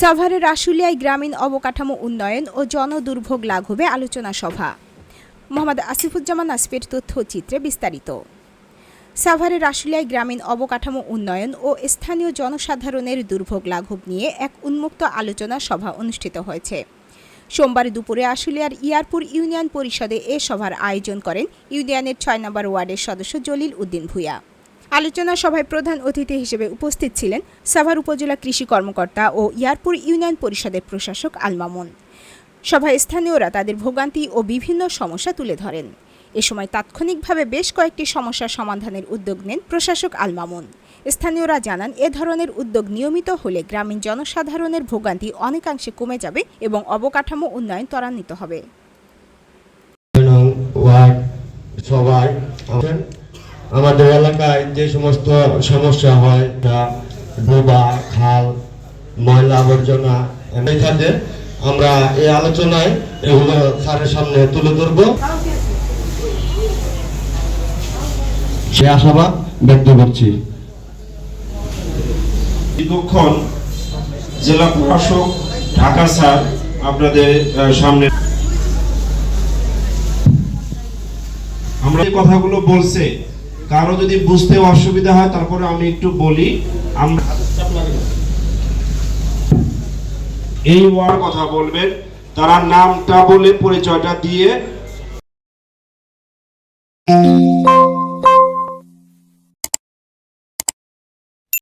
সাভারের আশুলিয়ায় গ্রামীণ অবকাঠামো উন্নয়ন ও জনদুর্ভোগ লাঘবে আলোচনা সভা। মোহাম্মদ আসিফুজ্জামান আসফের তথ্যচিত্রে বিস্তারিত। সাভারের আশুলিয়ায় গ্রামীণ অবকাঠামো উন্নয়ন ও স্থানীয় জনসাধারণের দুর্ভোগ লাঘব নিয়ে এক উন্মুক্ত আলোচনা সভা অনুষ্ঠিত হয়েছে। সোমবার দুপুরে আশুলিয়ার ইয়ারপুর ইউনিয়ন পরিষদে এ সভার আয়োজন করেন ইউনিয়নের ছয় নম্বর ওয়ার্ডের সদস্য জলিল উদ্দিন ভূঁইয়া। আলোচনা সভায় প্রধান অতিথি হিসেবে উপস্থিত ছিলেন সাভার উপজেলা কৃষি কর্মকর্তা ও ইয়ারপুর ইউনিয়ন পরিষদের প্রশাসক আলমামুন সভায় স্থানীয়রা তাদের ভোগান্তি ও বিভিন্ন সমস্যা তুলে ধরেন। এ সময় তাৎক্ষণিকভাবে বেশ কয়েকটি সমস্যার সমাধানের উদ্যোগ নেন প্রশাসক আলমামুন স্থানীয়রা জানান, এ ধরনের উদ্যোগ নিয়মিত হলে গ্রামীণ জনসাধারণের ভোগান্তি অনেকাংশে কমে যাবে এবং অবকাঠামো উন্নয়ন ত্বরান্বিত হবে। আমাদের এলাকায় যে সমস্ত সমস্যা হয় তা ডোবা খাল ময়লা আবর্জনা এই কাজে আমরা এই আলোচনায় এগুলো স্যারের সামনে তুলে ধরব। সে আশাবাদ ব্যক্ত করছি। দীর্ঘক্ষণ জেলা প্রশাসক ঢাকা স্যার আপনাদের সামনে আমরা এই কথাগুলো বলছে কারও যদি বুঝতে অসুবিধা হয়, তারপরে আমি একটু বলি এই ওয়ার কথা বলবেন, তারা নামটা বলে পরিচয়টা দিয়ে